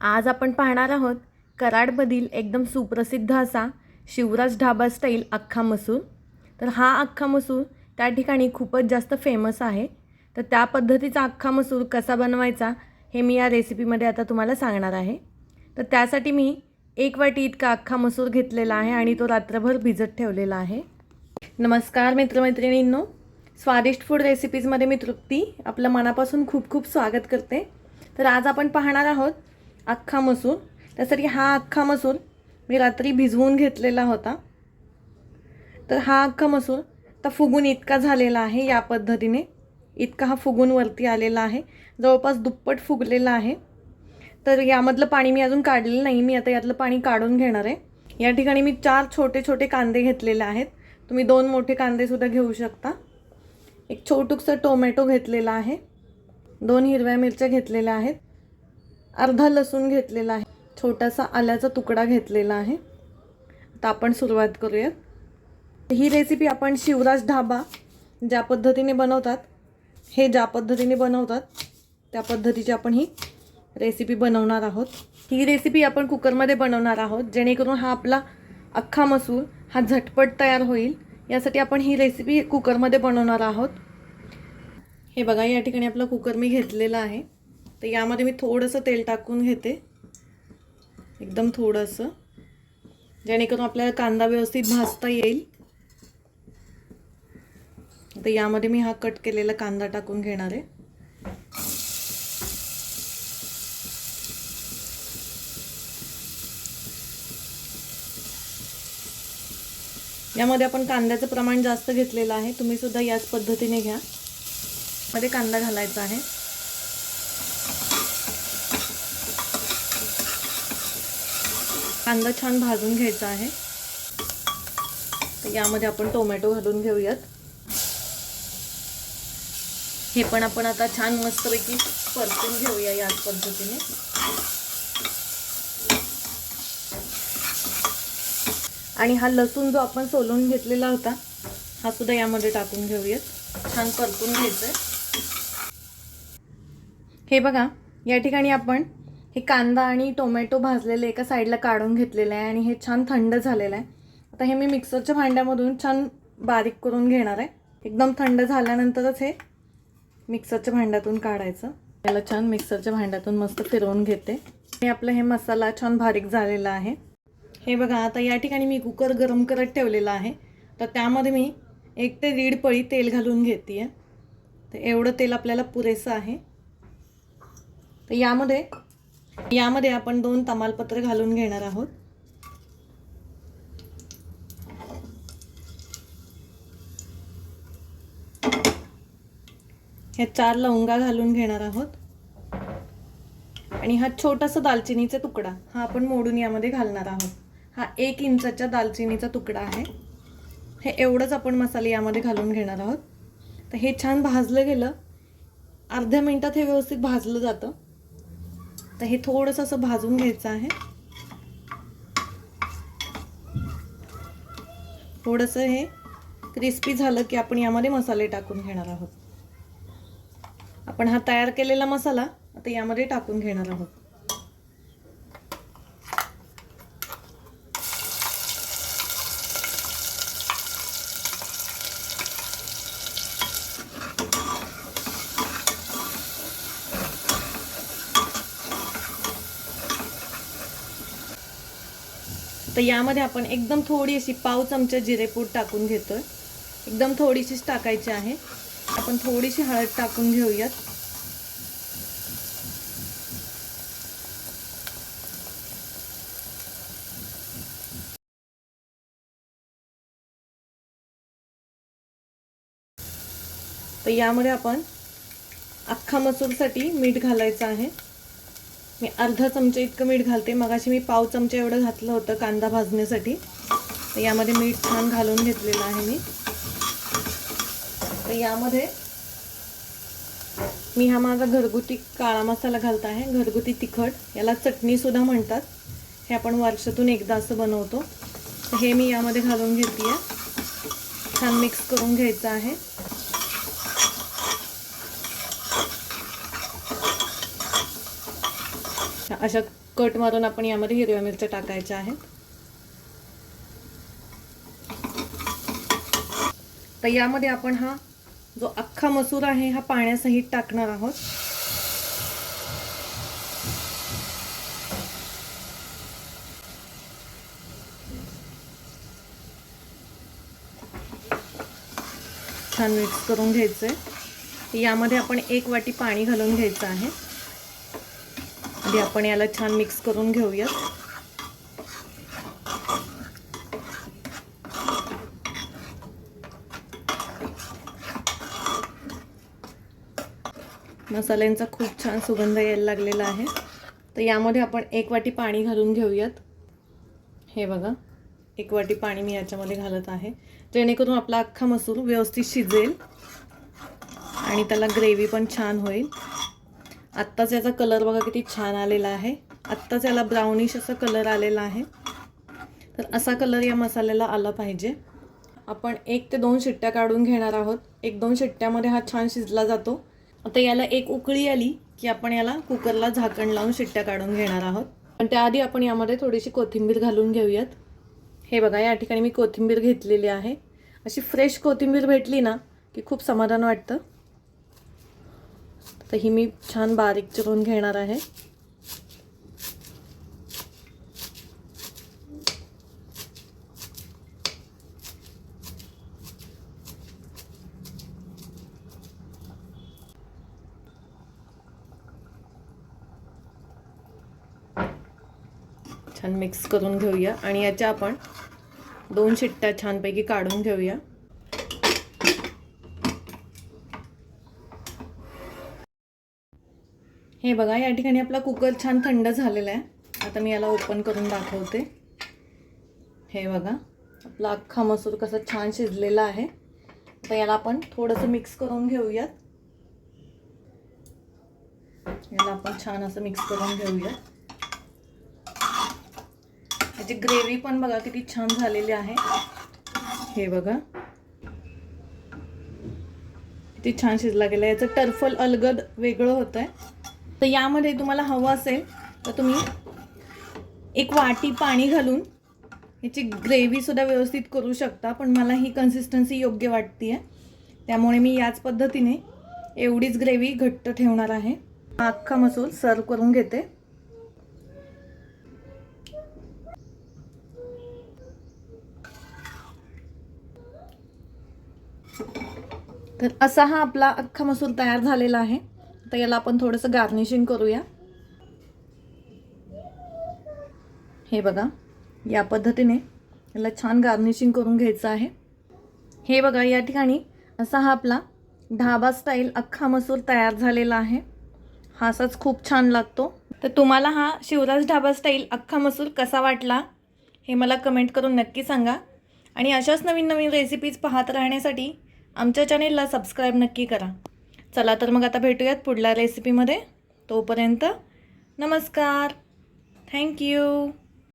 आज आपण पाहणार आहोत कराडमधील एकदम सुप्रसिद्ध असा शिवराज ढाबा स्टाईल अख्खा मसूर. तर हा अख्खा मसूर त्या ठिकाणी खूपच जास्त फेमस आहे. तर त्या पद्धतीचा अख्खा मसूर कसा बनवायचा हे मी या रेसिपीमध्ये आता तुम्हाला सांगणार आहे. तर त्यासाठी मी एक वाटी इतका अख्खा मसूर घेतलेला आहे आणि तो रात्रभर भिजत ठेवलेला आहे. नमस्कार मित्रमैत्रिणींनो. स्वादिष्ट फूड रेसिपीजमध्ये मी तृप्ती. आपलं मनापासून खूप खूप स्वागत करते. तर आज आपण पाहणार आहोत अख्खा मसूर. त्यासाठी हा अख्खा मसूर मी रात्री भिजवून घेतलेला होता. तर हा अख्खा मसूर आता फुगून इतका झालेला आहे या पद्धतीने. इतका हा फुगून वरती आलेला आहे. जवळपास दुप्पट फुगलेला आहे. तर यामधलं पाणी मी अजून काढलेलं नाही. मी आता यातलं पाणी काढून घेणार आहे. या ठिकाणी मी चार छोटे छोटे कांदे घेतलेले आहेत. तुम्ही दोन मोठे कांदेसुद्धा घेऊ शकता. एक छोटूकसं टोमॅटो घेतलेला आहे. दोन हिरव्या मिरच्या घेतलेल्या आहेत. अर्धा लसूण घेतलेला आहे. छोटासा आल्याचा तुकडा घेतलेला आहे. आता आपण सुरुवात करूयात. ही रेसिपी आपण शिवराज ढाबा ज्या पद्धतीने बनवतात हे ज्या पद्धतीने बनवतात त्या पद्धतीची आपण ही रेसिपी बनवणार आहोत. ही रेसिपी आपण कुकरमध्ये बनवणार आहोत जेणेकरून हा आपला अख्खा मसूर हा झटपट तयार होईल. यासाठी आपण ही रेसिपी कुकरमध्ये बनवणार आहोत. हे बघा या ठिकाणी आपला कुकर मी घेतलेला आहे. तर यामध्ये मी थोडंसं तेल टाकून घेते. एकदम थोडंसं. जेणेकरून आपल्याला कांदा व्यवस्थित भाजता येईल. तर यामध्ये मी हा कट केलेला कांदा टाकून घेणार आहे. यामध्ये आपण कांद्याचं प्रमाण जास्त घेतलेलं आहे. तुम्ही सुद्धा याच पद्धतीने घ्या. मध्ये कांदा घालायचा आहे. कांदा छान भाजून घ्यायचा आहे. तर यामध्ये आपण टोमॅटो घालून घेऊयात. हे पण आपण आता छान मस्तपैकी परतून घेऊया याच पद्धतीने. आणि हा लसूण जो आपण सोलून घेतलेला होता हा सुद्धा यामध्ये टाकून घेऊयात. छान परतून घ्यायचं आहे हे बघा या ठिकाणी आपण हे कांदा आणि टोमॅटो भाजलेले एका साईडला काढून घेतलेलं आहे आणि हे छान थंड झालेलं आहे. आता हे मी मिक्सरच्या भांड्यामधून छान बारीक करून घेणार आहे. एकदम थंड झाल्यानंतरच हे मिक्सरच्या भांड्यातून काढायचं. याला छान मिक्सरच्या भांड्यातून मस्त फिरवून घेते. हे आपलं हे मसाला छान बारीक झालेला आहे. हे बघा आता या ठिकाणी मी कुकर गरम करत ठेवलेला आहे. तर त्यामध्ये मी एक ते दीड पळी तेल घालून घेते आहे तर एवढं तेल आपल्याला पुरेसं आहे. तर यामध्ये यामध्ये आपण दोन तमालपत्र घालून घेणार आहोत. ह्या चार लवंगा घालून घेणार आहोत. आणि हा छोटासा दालचिनीचा तुकडा हा आपण मोडून यामध्ये घालणार आहोत. हा एक इंचाच्या दालचिनीचा तुकडा आहे. हे एवढंच आपण मसाले यामध्ये घालून घेणार आहोत. तर हे छान भाजलं गेलं. अर्ध्या मिनटात हे व्यवस्थित भाजलं जातं. तर हे थोडंसं असं भाजून घ्यायचं आहे. थोडंसं हे क्रिस्पी झालं की आपण यामध्ये मसाले टाकून घेणार आहोत. आपण हा तयार केलेला मसाला आता यामध्ये टाकून घेणार आहोत. तर यामध्ये आपण एकदम थोडी अशी पाव चमचा जिरेपूड टाकून घेतोय. एकदम थोडीशीच टाकायची आहे. आपण थोडीशी हळद टाकून घेऊयात. तर यामध्ये आपण अख्खा मसूरसाठी मीठ घालायचं आहे. मी अर्धा चमचा इतकं मीठ घालते. मगाशी मी पाव चमचा एवढं घातलं होतं कांदा भाजण्यासाठी. तर यामध्ये मीठ छान घालून घेतलेलं आहे मी. तर यामध्ये मी हा माझा घरगुती काळा मसाला घालत आहे. घरगुती तिखट. याला चटणीसुद्धा म्हणतात. हे आपण वर्षातून एकदा असं बनवतो. तर हे मी यामध्ये घालून घेते आहे. छान मिक्स करून घ्यायचं आहे. अशा कट मारून आपण यामध्ये हिरव्या मिरच्या टाकायच्या आहेत. तर यामध्ये आपण हा जो अख्खा मसूर आहे हा पाण्यासहित टाकणार आहोत. छान मिक्स करून घ्यायचं आहे यामध्ये आपण एक वाटी पाणी घालून घ्यायचं आहे. आधी आपण याला छान मिक्स करून घेऊयात मसाल्यांचा खूप छान सुगंध यायला लागलेला आहे. तर यामध्ये आपण एक वाटी पाणी घालून घेऊयात. हे बघा एक वाटी पाणी मी याच्यामध्ये घालत आहे. जेणेकरून आपला अख्खा मसूर व्यवस्थित शिजेल आणि त्याला ग्रेव्ही पण छान होईल. आत्ताच याचा कलर बघा किती छान आलेला आहे. आत्ताच याला ब्राउनिश असा कलर आलेला आहे. तर असा कलर या मसाल्याला आला पाहिजे. आपण एक ते दोन शिट्ट्या काढून घेणार आहोत. एक दोन शिट्ट्यामध्ये हा छान शिजला जातो. आता याला एक उकळी आली की आपण याला कुकरला झाकण लावून शिट्ट्या काढून घेणार आहोत. पण त्याआधी आपण यामध्ये थोडीशी कोथिंबीर घालून घेऊयात. हे बघा या ठिकाणी मी कोथिंबीर घेतलेली आहे. अशी फ्रेश कोथिंबीर भेटली ना की खूप समाधान वाटतं. तर ही मी छान बारीक चिरून घेणार आहे. छान मिक्स करून घेऊया आणि याच्या आपण दोन शिट्ट्या छानपैकी काढून घेऊया. हे बघा या ठिकाणी आपला कुकर छान थंड झालेला आहे. आता मी याला ओपन करून दाखवते. हे बघा आपला अख्खा मसूर कसा छान शिजलेला आहे. आता याला आपण थोडंसं मिक्स करून घेऊयात. याला आपण छान असं मिक्स करून घेऊयात. याची ग्रेव्ही पण बघा किती छान झालेली आहे. हे बघा. किती छान शिजला गेला. याचं टर्फल अलगद वेगळं होतं आहे तर यामध्ये तुम्हाला हवं असेल तर तुम्ही एक वाटी पाणी घालून याची ग्रेव्हीसुद्धा व्यवस्थित करू शकता पण मला ही कन्सिस्टन्सी योग्य वाटते आहे त्यामुळे मी याच पद्धतीने एवढीच ग्रेव्ही घट्ट ठेवणार आहे. हा अख्खा मसूर सर्व करून घेते. तर असा हा आपला अख्खा मसूर तयार झालेला आहे. तर याला आपण थोडंसं गार्निशिंग करूया. हे बघा या पद्धतीने याला छान गार्निशिंग करून घ्यायचं आहे. हे बघा या ठिकाणी असा हा आपला ढाबा स्टाईल अख्खा मसूर तयार झालेला आहे. हा असाच खूप छान लागतो. तर तुम्हाला हा शिवराज ढाबा स्टाईल अख्खा मसूर कसा वाटला हे मला कमेंट करून नक्की सांगा. आणि अशाच नवीन नवीन रेसिपीज पाहत राहण्यासाठी आमच्या चॅनेलला सबस्क्राईब नक्की करा. चला तर मग आता भेटूयात पुढल्या रेसिपीमध्ये तोपर्यंत नमस्कार. थँक्यू